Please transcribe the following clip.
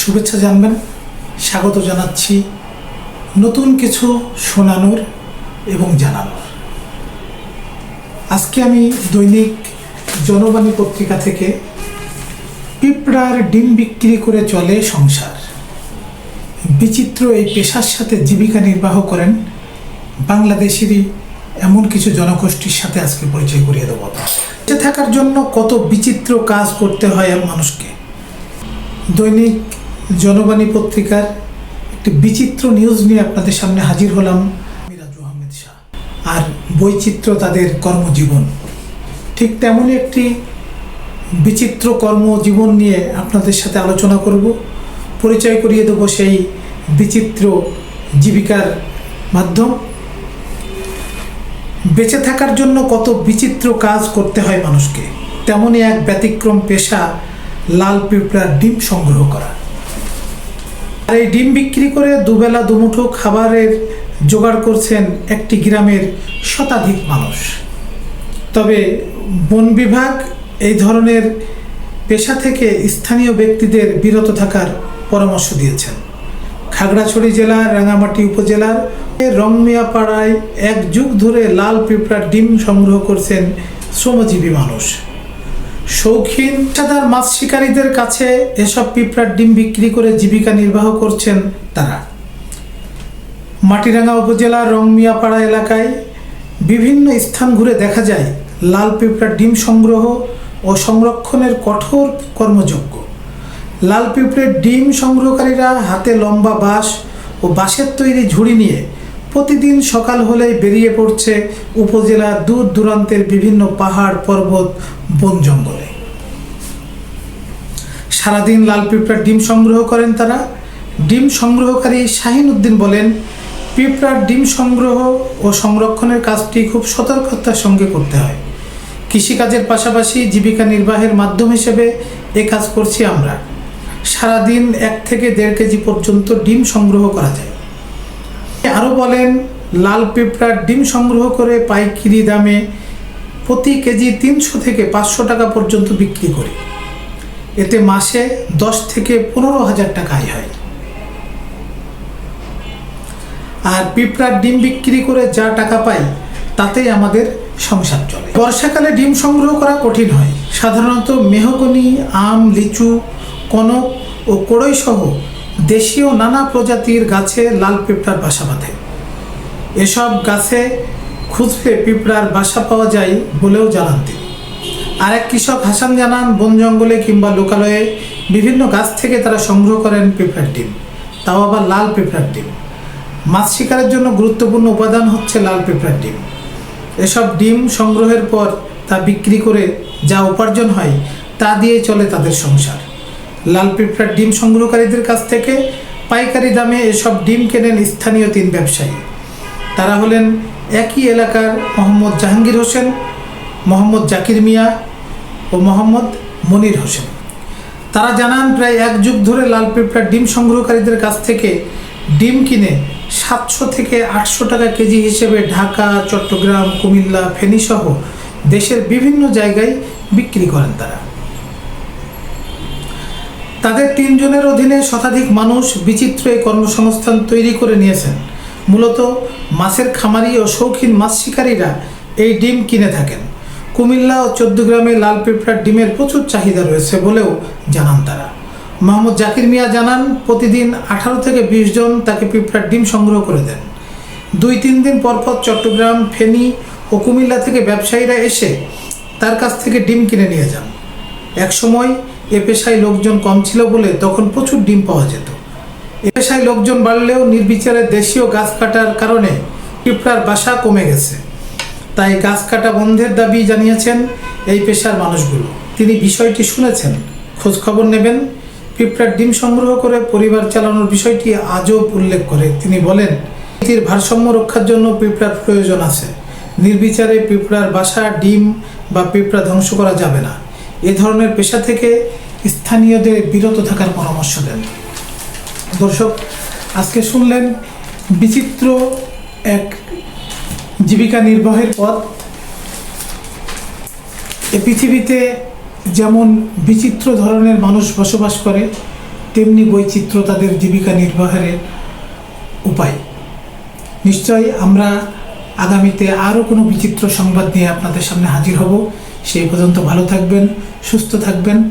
শুভেচ্ছা জানবেন। স্বাগত জানাচ্ছি নতুন কিছু শোনানোর এবং জানানোর। আজকে আমি দৈনিক জনবাণী পত্রিকা থেকে পিঁপড়ার ডিম বিক্রি করে চলে সংসার। বিচিত্র এই পেশার সাথে জীবিকা নির্বাহ করেন বাংলাদেশেরই এমন কিছু জনগোষ্ঠীর সাথে আজকে পরিচয় করিয়ে দেবো বেঁচে থাকার জন্য কত বিচিত্র কাজ করতে হয় মানুষকে। দৈনিক জনবাণী পত্রিকার একটি বিচিত্র নিউজ নিয়ে আপনাদের সামনে হাজির হলাম আমি রাজু আহমেদ শাহ। আর বৈচিত্র্য তাদের কর্মজীবন। ঠিক তেমনই একটি বিচিত্র কর্মজীবন নিয়ে আপনাদের সাথে আলোচনা করব। পরিচয় করিয়ে দেবো সেই বিচিত্র জীবিকার মাধ্যম। বেঁচে থাকার জন্য কত বিচিত্র কাজ করতে হয় মানুষকে। তেমনই এক ব্যতিক্রম পেশা লাল পিঁপড়ার ডিম সংগ্রহ করা। আর এই ডিম বিক্রি করে দুবেলা, দুমুঠো খাবারের জোগাড় করছেন একটি গ্রামের শতাধিক মানুষ। তবে বন বিভাগ এই ধরনের পেশা থেকে স্থানীয় ব্যক্তিদের বিরত থাকার পরামর্শ দিয়েছেন। খাগড়াছড়ি জেলার রাঙামাটি উপজেলার রংমিয়াপাড়ায় এক যুগ ধরে লাল পিঁপড়ার ডিম সংগ্রহ করছেন শ্রমজীবী মানুষ। শৌখিন পেশাদার মাছ শিকারীদের কাছে এসব পিঁপড়ার ডিম বিক্রি করে জীবিকা নির্বাহ করছেন তারা। মাটিরাঙ্গা উপজেলার রংমিয়াপাড়া এলাকায় বিভিন্ন স্থান ঘুরে দেখা যায় লাল পিঁপড়ার ডিম সংগ্রহ ও সংরক্ষণের কঠোর কর্মযোগ্য লাল পিঁপড়ের ডিম সংগ্রহকারীরা হাতে লম্বা বাঁশ ও বাঁশের তৈরি ঝুড়ি নিয়ে প্রতিদিন সকাল হলেই বেরিয়ে পড়ছে উপজেলার দূর দূরান্তের বিভিন্ন পাহাড় পর্বত, বন জঙ্গলে। সারাদিন লাল পিঁপড়ার ডিম সংগ্রহ করেন তারা। ডিম সংগ্রহকারী শাহিন উদ্দিন বলেন, পিঁপড়ার ডিম সংগ্রহ ও সংরক্ষণের কাজটি খুব সতর্কতার সঙ্গে করতে হয়। কৃষিকাজের পাশাপাশি জীবিকা নির্বাহের মাধ্যম হিসেবে এ কাজ করছি আমরা। সারাদিন এক থেকে দেড় কেজি পর্যন্ত ডিম সংগ্রহ করা যায়। আরও বলেন, লাল পিঁপড়ার ডিম সংগ্রহ করে পাইকারি দামে প্রতি কেজি তিনশো থেকে পাঁচশো টাকা পর্যন্ত বিক্রি করি। এতে মাসে দশ থেকে পনেরো হাজার টাকা আয় হয়। আর পিঁপড়ার ডিম বিক্রি করে যা টাকা পাই, তাতেই আমাদের সংসার চলে। বর্ষাকালে ডিম সংগ্রহ করা কঠিন হয়। সাধারণত মেহগনি, আম, লিচু, কনক ও কড়ই সহ দেশীয় নানা প্রজাতির গাছে লাল পিঁপড়ার বাসা বাঁধে। এসব গাছে খুঁজলে পিঁপড়ার বাসা পাওয়া যায় বলেও জানান তিনি। আর এক কৃষক হাসান জানান, বন জঙ্গলে কিংবা লোকালয়ে বিভিন্ন গাছ থেকে তারা সংগ্রহ করেন পিঁপড়ার ডিম। তাও আবার লাল পিঁপড়ার ডিম। মাছ শিকারের জন্য গুরুত্বপূর্ণ উপাদান হচ্ছে লাল পিঁপড়ার ডিম। এসব ডিম সংগ্রহের পর তা বিক্রি করে যা উপার্জন হয় তা দিয়ে চলে তাদের সংসার। লাল পিঁপড়ার ডিম সংগ্রহকারীদের কাছ থেকে পাইকারি দামে এসব ডিম কেনেন স্থানীয় তিন ব্যবসায়ী। তারা হলেন একই এলাকার মোহাম্মদ জাহাঙ্গীর হোসেন, মোহাম্মদ জাকির মিয়া ও মোহাম্মদ মনির হোসেন। তারা জানান, প্রায় এক যুগ ধরে লাল পিঁপড়ার ডিম সংগ্রহকারীদের কাছ থেকে ডিম কিনে সাতশো থেকে আটশো টাকা কেজি হিসেবে ঢাকা, চট্টগ্রাম, কুমিল্লা, ফেনীসহ দেশের বিভিন্ন জায়গায় বিক্রি করেন তারা। তাদের তিনজনের অধীনে শতাধিক মানুষ বিচিত্র এই কর্মসংস্থান তৈরি করে নিয়েছেন। মূলত মাছের খামারি ও শৌখিন মাছ শিকারীরা এই ডিম কিনে থাকেন। কুমিল্লা ও চৌদ্দগ্রামে লাল পিঁপড়ার ডিমের প্রচুর চাহিদা রয়েছে বলেও জানান তারা। মোহাম্মদ জাকির মিয়া জানান, প্রতিদিন আঠারো থেকে বিশ জন তাকে পিঁপড়ার ডিম সংগ্রহ করে দেন। দুই তিন দিন পরপর চট্টগ্রাম, ফেনী ও কুমিল্লা থেকে ব্যবসায়ীরা এসে তার কাছ থেকে ডিম কিনে নিয়ে যান। একসময় এ পেশায় লোকজন কম ছিল বলে তখন প্রচুর ডিম পাওয়া যেত। এ পেশায় লোকজন বাড়লেও নির্বিচারে দেশীয় গাছ কাটার কারণে পিঁপড়ার বাসা কমে গেছে। তাই গাছ কাটা বন্ধের দাবি জানিয়েছেন এই পেশার মানুষগুলো। তিনি বিষয়টি শুনেছেন, খোঁজ খবর নেবেন, পিঁপড়ার ডিম সংগ্রহ করে পরিবার চালানোর বিষয়টি আজও উল্লেখ করে। তিনি বলেন এটির ভারসাম্য রক্ষার জন্য পিঁপড়ার প্রয়োজন আছে। নির্বিচারে পিঁপড়ার বাসা, ডিম বা পিঁপড়া ধ্বংস করা যাবে না। এ ধরনের পেশা থেকে স্থানীয়দের বিরত থাকার পরামর্শ দেন। দর্শক, আজকে শুনলেন বিচিত্র এক জীবিকা নির্বাহের পথ। এ পৃথিবীতে যেমন বিচিত্র ধরনের মানুষ বসবাস করে, তেমনি বৈচিত্র্য তাদের জীবিকা নির্বাহের উপায়। নিশ্চয়ই আমরা আগামীতে আরও কোনো বিচিত্র সংবাদ নিয়ে আপনাদের সামনে হাজির হব। সেই পর্যন্ত ভালো থাকবেন, সুস্থ থাকবেন।